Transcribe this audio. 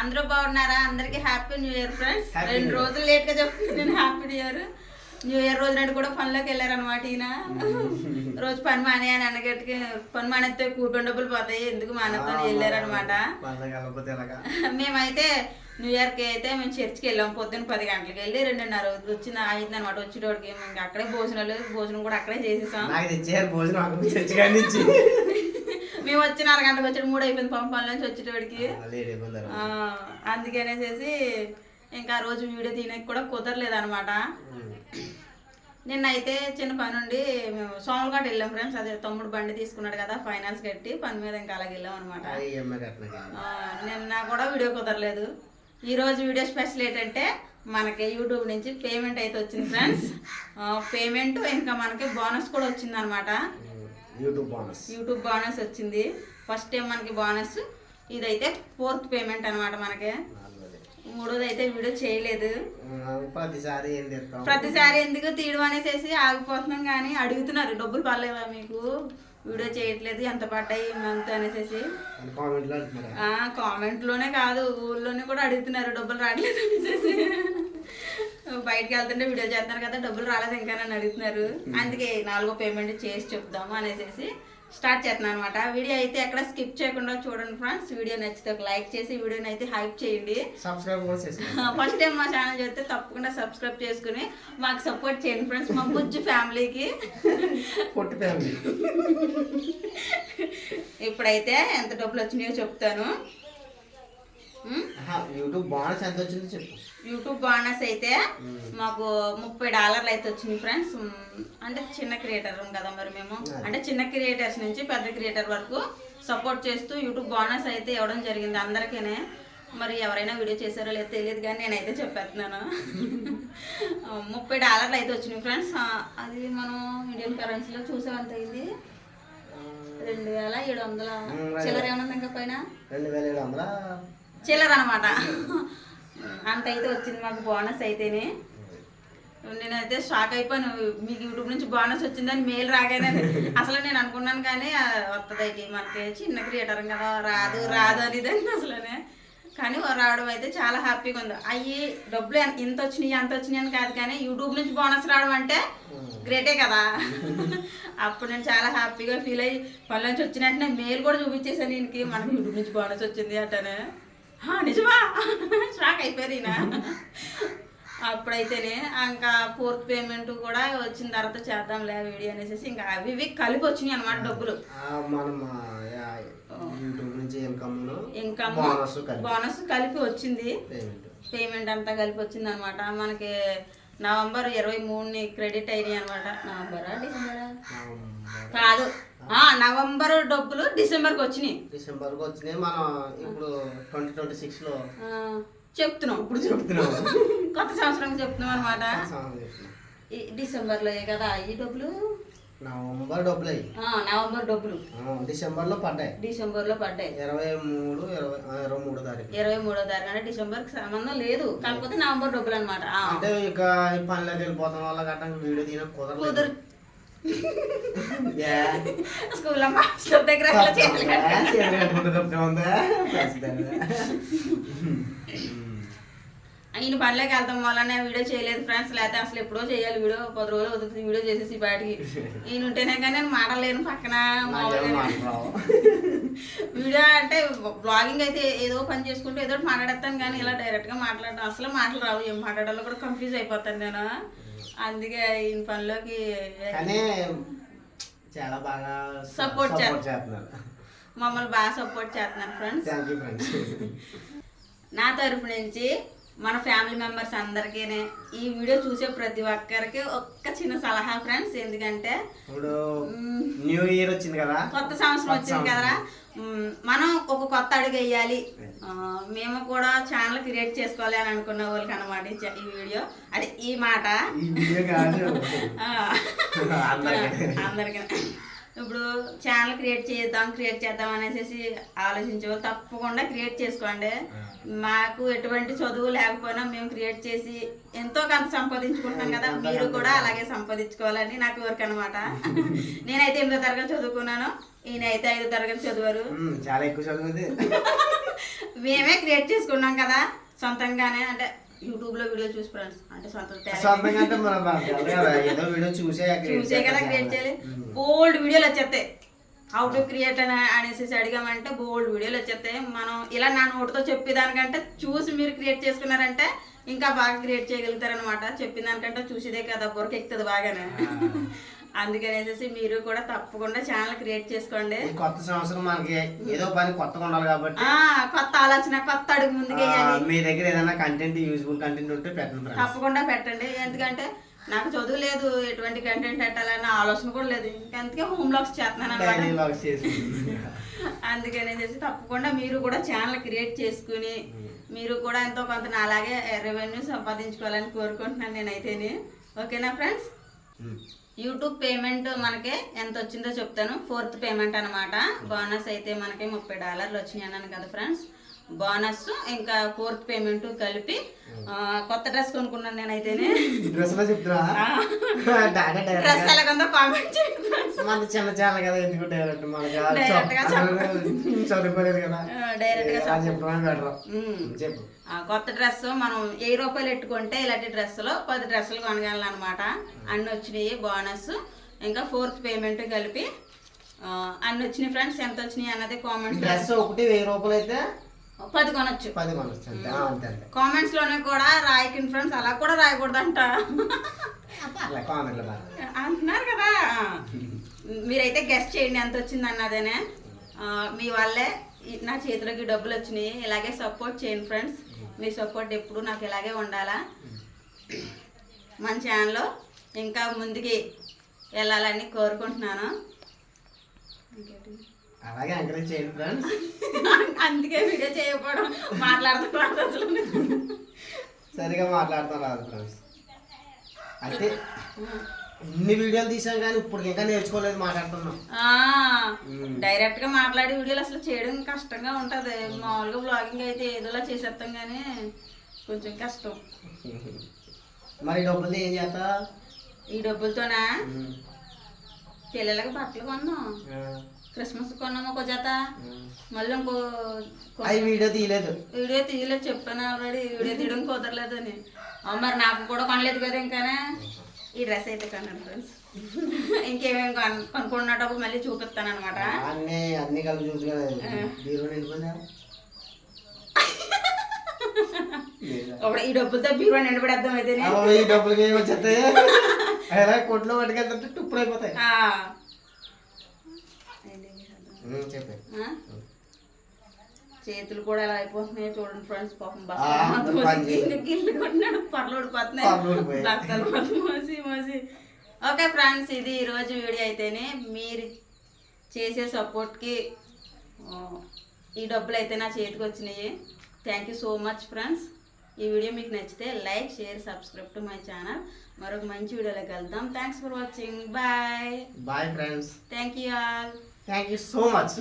అందరూ బాగున్నారా? అందరికి హ్యాపీ న్యూ ఇయర్ ఫ్రెండ్స్ రెండు. రోజులు లేట్గా చెప్తున్నాను నేను happy new year new year రోజు నాడు కూడా పనిలోకి వెళ్ళారనమాట ఈయన. రోజు పని మానే అని అన్నగట్టుకి పని మానేస్తే కూటమి డబ్బులు పోతాయి. ఎందుకు మానేతో వెళ్ళారనమాట వెళ్ళకపోతే ఎలాగా? మేమైతే న్యూ ఇయర్కి అయితే మేము చర్చికి వెళ్ళాం. పొద్దున్న పది గంటలకు వెళ్ళి రెండున్నర వచ్చిన అయింది అనమాట వచ్చేటోడికి. మేము అక్కడే భోజనాలు భోజనం కూడా అక్కడే చేసేసాం. భోజనం. మేము వచ్చిన అరగంటకు వచ్చి మూడు అయిపోయింది పంపాల నుంచి వచ్చేటోడికి. అందుకనేసేసి ఇంకా ఆ రోజు వీడియో తీయడానికి కూడా కుదరలేదు అనమాట నిన్నైతే చిన్న పని ఉండి మేము సోమలఘాట్ వెళ్ళాం ఫ్రెండ్స్. అదే తమ్ముడు బండి తీసుకున్నాడు కదా ఫైనాన్స్ కట్టి పని మీద ఇంకా అలాగే వెళ్ళాం అనమాట నిన్న కూడా వీడియో కుదరలేదు. ఈ రోజు వీడియో స్పెషల్ ఏంటంటే మనకి యూట్యూబ్ నుంచి పేమెంట్ అయితే వచ్చింది ఫ్రెండ్స్. పేమెంట్ ఇంకా మనకి బోనస్ కూడా వచ్చింది అనమాట యూట్యూబ్ బోనస్. యూట్యూబ్ బోనస్ వచ్చింది. ఫస్ట్ టైం మనకి బోనస్. ఇదైతే ఫోర్త్ పేమెంట్ అనమాట మనకి. మూడోది అయితే వీడియో చేయలేదు. ప్రతిసారి ఎందుకు తీయడం అనేసి ఆగిపోతున్నాం కానీ అడుగుతున్నారు. డబ్బులు పర్లేదా మీకు? వీడియో చేయట్లేదు. ఎంత పడ్డాయి? మంత్ అనేసి కామెంట్లో అంటున్నారా ఆ కామెంట్లోనే కాదు. ఊళ్ళోనే కూడా అడుగుతున్నారు. డబ్బులు రావట్లేదు అనేసి బయటకు వెళ్తుంటే వీడియో చేస్తున్నారు కదా డబ్బులు రాలేదు ఇంకా నన్ను అడుగుతున్నారు. అందుకే నాలుగో పేమెంట్ చేసి చెప్దాము అనేసి స్టార్ట్ చేస్తున్నాను అనమాట వీడియో అయితే ఎక్కడ స్కిప్ చేయకుండా చూడండి ఫ్రెండ్స్ వీడియో నచ్చితే ఒక లైక్ చేసి వీడియోని అయితే హైప్ చేయండి. సబ్స్క్రైబ్ కూడా చేసుకోండి ఫస్ట్ టైం మా ఛానల్ చూస్తే తప్పకుండా సబ్స్క్రైబ్ చేసుకుని మాకు సపోర్ట్ చేయండి ఫ్రెండ్స్ మా బుజ్జు ఫ్యామిలీకి పొట్టి ఫ్యామిలీ ఇప్పుడైతే ఎంత డబ్బులు వచ్చినాయో చెప్తాను. యూట్యూబ్ బోనస్ ఎంత వచ్చిందో చెప్పు. యూట్యూబ్ బోనస్ అయితే మాకు ముప్పై డాలర్లు అయితే వచ్చినాయి ఫ్రెండ్స్. అంటే చిన్న క్రియేటర్ కదా మరి మేము. అంటే చిన్న క్రియేటర్స్ నుంచి పెద్ద క్రియేటర్ వరకు సపోర్ట్ చేస్తూ యూట్యూబ్ బోనస్ అయితే ఇవ్వడం జరిగింది అందరికీనే. మరి ఎవరైనా వీడియో చేశారో లేదో తెలియదు కానీ నేనైతే చెప్పేస్తున్నాను. ముప్పై డాలర్లు అయితే వచ్చినాయి ఫ్రెండ్స్. అది మనం ఇండియన్ కరెన్సీలో చూసేవంత అయింది? రెండు వేల ఏడు వందల? చిల్లర ఏమన్నా ఇంకా పైన? రెండు వేల ఏడు వందల? చిల్లర అనమాట అంత అయితే వచ్చింది మాకు బోనస్ అయితేనే. నేనైతే షాక్ అయిపోయాను. మీకు యూట్యూబ్ నుంచి బోనస్ వచ్చిందని మెయిల్ రాగానే అసలు నేను అనుకున్నాను కానీ ఆ, వత్తదైతే మనకి చిన్న క్రియేటర్ కదా రాదు రాదు అనేది అసలునే. కానీ రావడం అయితే చాలా హ్యాపీగా ఉంది. అయ్యి డబ్బులు ఇంత వచ్చినాయి అంత వచ్చినాయి అని కాదు కానీ యూట్యూబ్ నుంచి బోనస్ రావడం అంటే గ్రేటే కదా. అప్పుడు నేను చాలా హ్యాపీగా ఫీల్ అయ్యి పనుల నుంచి వచ్చినట్టు మెయిల్ కూడా చూపించేసాను దీనికి మనకి యూట్యూబ్ నుంచి బోనస్ వచ్చింది అట్టనే "హా, నిజమా? షాక్ అయిపోయారు ఈయన. అప్పుడైతేనే ఇంకా ఫోర్త్ పేమెంట్ కూడా వచ్చిన తర్వాత చేద్దాంలే వీడియో అనేసి ఇంకా అవి ఇవి కలిపి వచ్చినాయి అనమాట డబ్బులు. ఇన్కమ్ ఇంకా బోనస్ కలిపి. వచ్చింది. పేమెంట్ పేమెంట్ అంతా కలిపి వచ్చింది అనమాట మనకి నవంబర్ ఇరవై మూడుని క్రెడిట్ అయినాయి అనమాట నవంబరా డిసెంబరా? కాదు. ఆ, నవంబర్ డబ్బులు డిసెంబర్కి వచ్చినాయి. డిసెంబర్కి వచ్చినాయి. మనం ఇప్పుడు ట్వంటీ ట్వంటీ సిక్స్లో. ఆ, చెప్తున్నాం. ఇప్పుడు చెప్తున్నాం. కొత్త సంవత్సరం చెప్తున్నాం అనమాట. ఈ డిసెంబర్లో కదా? ఈ డబ్బులు? నవంబర్ డబ్బులు. అయ్యి ఆ, నవంబర్ డబ్బులు. డిసెంబర్లో పడ్డాయి. డిసెంబర్లో పడ్డాయి. ఇరవై మూడు ఇరవై మూడో తారీఖు. ఇరవై మూడో తారీఖు అంటే డిసెంబర్కి సంబంధం లేదు. కాకపోతే నవంబర్ డబ్బులు అనమాట అంటే ఇక పనిలోకి వెళ్ళిపోతాం వల్ల గట్రా వీడియో తీయడం కుదరలేదు. కుదురు ఏ? స్కూల్లో మాస్టర్ దగ్గర. ఈయన పనిలోకి వెళ్తాం వల్లనే వీడియో చేయలేదు ఫ్రెండ్స్ లేకపోతే అసలు ఎప్పుడో చేయాలి వీడియో పది రోజులు అవుతుంది వీడియో చేసేసి బయటికి ఈయన ఉంటేనే కానీ నేను మాటలేను పక్కన. వీడియో అంటే బ్లాగింగ్ అయితే ఏదో పని చేసుకుంటూ ఏదో మాట్లాడేస్తాను కానీ ఇలా డైరెక్ట్గా మాట్లాడడం అసలు మాటలు రావు ఏం మాట్లాడాలో కూడా కన్ఫ్యూజ్ అయిపోతాను నేను అందుకే ఈయన పనిలోకి కానీ చాలా బాగా సపోర్ట్ చేస్తున్నారు. మమ్మల్ని బాగా సపోర్ట్ చేస్తున్నారు ఫ్రెండ్స్ నా తరపు నుంచి మన ఫ్యామిలీ మెంబర్స్ అందరికీ ఈ వీడియో చూసే ప్రతి ఒక్కరికి ఒక్క చిన్న సలహా ఫ్రెండ్స్. ఎందుకంటే ఇప్పుడు న్యూ ఇయర్ వచ్చింది కదా? కొత్త సంవత్సరం వచ్చింది కదా మనం ఒక కొత్త అడుగు వేయాలి. మేము కూడా ఛానల్ క్రియేట్ చేసుకోవాలి అని అనుకున్న వాళ్ళకి అనమాట ఈ వీడియో. అదే ఈ మాట. అందరికీ. ఇప్పుడు ఛానల్ క్రియేట్ చేద్దాం క్రియేట్ చేద్దాం అనేసి ఆలోచించే తప్పకుండా క్రియేట్ చేసుకోండి. మాకు ఎటువంటి చదువు లేకపోయినా మేము క్రియేట్ చేసి ఎంతో కొంత సంపాదించుకుంటాం కదా మీరు కూడా అలాగే సంపాదించుకోవాలని నాకు కోరిక అనమాట నేనైతే ఎనిమిదో తరగతి చదువుకున్నాను ఈయన అయితే ఐదో తరగతి చదివారు. చాలా ఎక్కువ చదువుతుంది మేమే క్రియేట్ చేసుకున్నాం కదా సొంతంగానే అంటే యూట్యూబ్లో వీడియో చూసి ఫ్రెండ్స్ అంటే సొంత talent. సొంతంగా అంటే మనం తెలదు కదా, ఏదో వీడియో చూసే కదా క్రియేట్ చేయాలి. బోల్డ్ వీడియోలు వచ్చేస్తాయి. హౌ టు క్రియేట్ అని అనేసి అడిగామంటే బోల్డ్ వీడియోలు వచ్చేస్తాయి. మనం ఇలా నా నోటితో చెప్పేదానికంటే చూసి మీరు క్రియేట్ చేసుకున్నారంటే ఇంకా బాగా క్రియేట్ చేయగలుగుతారనమాట చెప్పిన దానికంటే చూసేదే కదా బొరకు ఎక్కుతుంది బాగానే. అందుకనేసి మీరు కూడా తప్పకుండా ఛానల్ క్రియేట్ చేసుకోండి. కొత్త సంవత్సరం మనకి ఏదో పని కొత్తగా ఉండాలి కాబట్టి. ఆ కొత్త ఆలోచన కొత్త అడుగు ముందుకు మీ దగ్గర ఏదైనా కంటెంట్ యూజ్ఫుల్ కంటెంట్ ఉంటే పెట్టండి తప్పకుండా పెట్టండి. ఎందుకంటే నాకు చదువు లేదు ఎటువంటి కంటెంట్ పెట్టాలన్న ఆలోచన కూడా లేదు. అందుకే హోమ్ లాక్స్ చేస్తున్నాను అనమాట. లాగ్స్ చేసి తప్పకుండా మీరు కూడా ఛానల్ క్రియేట్ చేసుకుని మీరు కూడా ఎంతో కొంత నాలాగే రెవెన్యూ సంపాదించుకోవాలని కోరుకుంటున్నాను నేనైతేనే. ఓకేనా ఫ్రెండ్స్. యూట్యూబ్ పేమెంట్ మనకి ఎంత వచ్చిందో చెప్తాను. ఫోర్త్ పేమెంట్ అన్నమాట బోనస్ అయితే మనకి ముప్పై డాలర్లు వచ్చినాయి అన్నాను కదా ఫ్రెండ్స్ బోనస్ ఇంకా ఫోర్త్ పేమెంట్ కలిపి కొత్త డ్రెస్ కొనుక్కున్నాను నేనైతేనే. డ్రెస్లో చెప్తున్నా? డ్రెస్ డైరెక్ట్ ఎలాగొందో కామెంట్. మన చిన్న ఛానల్ కదా ఎందుకు డైరెక్ట్ మనకి? చదువుకోలేదు కదా. direct గా. చెప్పు. కొత్త డ్రెస్ మనం వెయ్యి రూపాయలు పెట్టుకుంటే ఇలాంటి డ్రెస్సులు పది డ్రెస్సులు కొనగలనమాట అన్ని వచ్చినాయి బోనస్ ఇంకా ఫోర్త్ పేమెంట్ కలిపి అన్ని వచ్చినాయి ఫ్రెండ్స్. ఎంత వచ్చినాయి అన్నది కామెంట్స్ డ్రెస్ ఒకటి వెయ్యి రూపాయలు అయితే పది కొనొచ్చు. పది మనసు అంతే. అంతే అంతే. కామెంట్స్లోనే కూడా రాయకిన్ ఫ్రెండ్స్ అలా కూడా రాయకూడదంట. అలా కామెంట్లు బాగా అంటున్నారు కదా. మీరైతే గెస్ట్ చేయండి ఎంత వచ్చింది అన్నదేనే. మీ వల్లే ఈ- నా చేతిలోకి డబ్బులు వచ్చినాయి. ఇలాగే సపోర్ట్ చేయండి ఫ్రెండ్స్ మీ సపోర్ట్ ఎప్పుడు నాకు ఇలాగే ఉండాలా. మన ఛానల్లో ఇంకా ముందుకి వెళ్ళాలని కోరుకుంటున్నాను. ఇంకేంటి? అలాగే ఎంకరేజ్ చేయండి ఫ్రెండ్స్ అందుకే వీడియో చేయకపోవడం మాట్లాడుతున్నాను అసలు. సరిగా మాట్లాడతాం రాదు ఫ్రెండ్స్ అయితే ఇన్ని వీడియోలు తీసాం కానీ ఇప్పుడు ఇంకా నేర్చుకోలేదు మాట్లాడుతున్నాం. డైరెక్ట్గా మాట్లాడే వీడియోలు అసలు చేయడం కష్టంగా ఉంటది. మామూలుగా బ్లాగింగ్ అయితే ఏదోలా చేసేస్తాం కానీ కొంచెం కష్టం. మరి డబ్బులు ఏం చేస్తా ఈ డబ్బులతోనా? పిల్లలకి బట్టలు కొన్నాం. క్రిస్మస్ కొన్నాము ఒక జత. మళ్ళీ ఇంకో అవి వీడియో తీయలేదు. వీడియో తీయలేదు చెప్పాను ఆల్రెడీ. వీడియో తీయడం కుదరలేదు అని. ఆ, మరి నాకు కూడా కొనలేదు కదా ఇంకానే. ఈ డ్రెస్ అయితే కొన్నాను ఫ్రెండ్స్. ఇంకేమేమి కొన్ కొనుక్కున్నప్పుడు మళ్ళీ చూపిస్తాను అనమాట అన్ని అన్ని కలిపి? ఇప్పుడు ఈ డబ్బులతో బీరువా నిండబడేద్దాం అయితే అవ్వ, ఈ డబ్బులకి ఏమి వచ్చేస్తాయి అలా కొట్లో పట్టుకెళ్తుంటే టుప్పులు అయిపోతాయి. చేతులు కూడా ఎలా అయిపోతున్నాయి. చూడండి ఫ్రెండ్స్ పాపం ఆ, పని చేయి. గిల్లు కొట్టినాడు పర్లు ఊడిపోతున్నాయి. మొత్తం మోసి మోసి. ఓకే ఫ్రెండ్స్ ఇది ఈరోజు వీడియో అయితేనే మీరు చేసే సపోర్ట్కి ఈ డబ్బులు అయితే నా చేతికి వచ్చినాయి. Thank you so much friends ఈ వీడియో మీకు నచ్చితే like share subscribe to my channel. మరొక మంచి వీడియోలోకి వెళ్దాం thanks for watching bye bye friends thank you all thank you so much